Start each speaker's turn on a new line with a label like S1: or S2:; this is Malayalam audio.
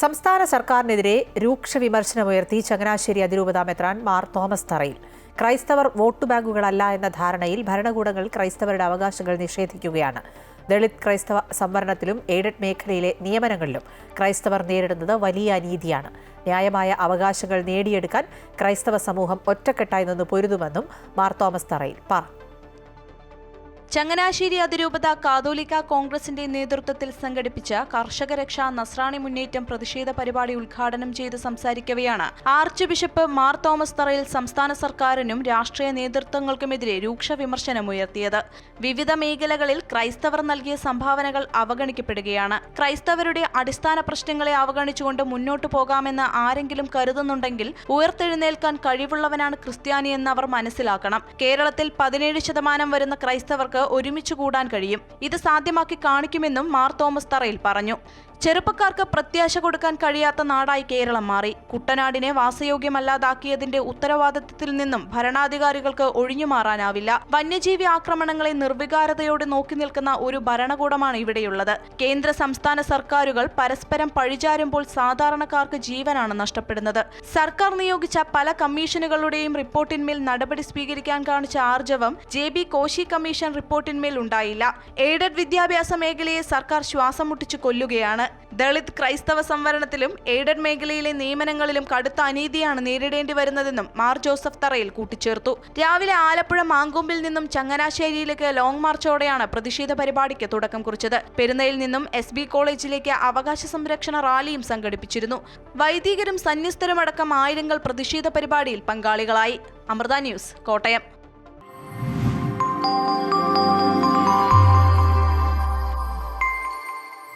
S1: സംസ്ഥാന സർക്കാരിനെതിരെ രൂക്ഷ വിമർശനമുയർത്തി ചങ്ങനാശ്ശേരി അതിരൂപതാ മെത്രാൻ മാർ തോമസ് തറയിൽ. ക്രൈസ്തവർ വോട്ട് ബാങ്കുകളല്ല എന്ന ധാരണയിൽ ഭരണകൂടങ്ങൾ ക്രൈസ്തവരുടെ അവകാശങ്ങൾ നിഷേധിക്കുകയാണ്. ദളിത് ക്രൈസ്തവ സംവരണത്തിലും എയ്ഡഡ് മേഖലയിലെ നിയമനങ്ങളിലും ക്രൈസ്തവർ നേരിടുന്നത് വലിയ അനീതിയാണ്. ന്യായമായ അവകാശങ്ങൾ നേടിയെടുക്കാൻ ക്രൈസ്തവ സമൂഹം ഒറ്റക്കെട്ടായി നിന്ന് പൊരുതുമെന്നും മാർ തോമസ് തറയിൽ പറഞ്ഞു.
S2: ചങ്ങനാശ്ശേരി അതിരൂപത കാതോലിക്ക കോൺഗ്രസിന്റെ നേതൃത്വത്തിൽ സംഘടിപ്പിച്ച കർഷക രക്ഷാ നസ്രാണി മുന്നേറ്റം പ്രതിഷേധ പരിപാടി ഉദ്ഘാടനം ചെയ്ത് സംസാരിക്കവെയാണ്. ആർച്ച് ബിഷപ്പ് മാർ തോമസ് തറയിൽ സംസ്ഥാന സർക്കാരിനും രാഷ്ട്രീയ നേതൃത്വങ്ങൾക്കുമെതിരെ രൂക്ഷ വിമർശനമുയർത്തിയത്. വിവിധ മേഖലകളിൽ ക്രൈസ്തവർ നൽകിയ സംഭാവനകൾ അവഗണിക്കപ്പെടുകയാണ്. ക്രൈസ്തവരുടെ അടിസ്ഥാന പ്രശ്നങ്ങളെ അവഗണിച്ചുകൊണ്ട് മുന്നോട്ടു പോകാമെന്ന് ആരെങ്കിലും കരുതുന്നുണ്ടെങ്കിൽ ഉയർത്തെഴുന്നേൽക്കാൻ കഴിവുള്ളവനാണ് ക്രിസ്ത്യാനി അവർ മനസ്സിലാക്കണം. കേരളത്തിൽ പതിനേഴ് ശതമാനം വരുന്ന ക്രൈസ്തവർക്ക് ഒരുമിച്ച് കൂടാൻ കഴിയും. ഇത് സാധ്യമാക്കി കാണിക്കുമെന്നും മാർ തോമസ് തറയിൽ പറഞ്ഞു. ചെറുപ്പക്കാർക്ക് പ്രത്യാശ കൊടുക്കാൻ കഴിയാത്ത നാടായി കേരളം മാറി. കുട്ടനാടിനെ വാസയോഗ്യമല്ലാതാക്കിയതിന്റെ ഉത്തരവാദിത്തത്തിൽ നിന്നും ഭരണാധികാരികൾക്ക് ഒഴിഞ്ഞു മാറാനാവില്ല. വന്യജീവി ആക്രമണങ്ങളെ നിർവികാരതയോടെ നോക്കി നിൽക്കുന്ന ഒരു ഭരണകൂടമാണ് ഇവിടെയുള്ളത്. കേന്ദ്ര സംസ്ഥാന സർക്കാരുകൾ പരസ്പരം പഴിചാരുമ്പോൾ സാധാരണക്കാർക്ക് ജീവനാണ് നഷ്ടപ്പെടുന്നത്. സർക്കാർ നിയോഗിച്ച പല കമ്മീഷനുകളുടെയും റിപ്പോർട്ടിന്മേൽ നടപടി സ്വീകരിക്കാൻ കാണിച്ച ആർജവം ജെ ബി കോശി കമ്മീഷൻ റിപ്പോർട്ടിന്മേൽ ഉണ്ടായില്ല. എയ്ഡഡ് വിദ്യാഭ്യാസ മേഖലയെ സർക്കാർ ശ്വാസം മുട്ടിച്ചു കൊല്ലുകയാണ്. ദളിത് ക്രൈസ്തവ സംവരണത്തിലും എയ്ഡഡ് മേഖലയിലെ നിയമനങ്ങളിലും കടുത്ത അനീതിയാണ് നേരിടേണ്ടി വരുന്നതെന്നും മാർ ജോസഫ് തറയിൽ കൂട്ടിച്ചേർത്തു. രാവിലെ ആലപ്പുഴ മാങ്കൊമ്പിൽ നിന്നും ചങ്ങനാശ്ശേരിയിലേക്ക് ലോങ് മാർച്ചോടെയാണ് പ്രതിഷേധ പരിപാടിക്ക് തുടക്കം കുറിച്ചത്. പെരുന്നയിൽ നിന്നും എസ് ബി കോളേജിലേക്ക് അവകാശ സംരക്ഷണ റാലിയും സംഘടിപ്പിച്ചിരുന്നു. വൈദികരും സന്യസ്തരുമടക്കം ആയിരങ്ങൾ പ്രതിഷേധ പരിപാടിയിൽ പങ്കാളികളായി. അമൃത ന്യൂസ് കോട്ടയം.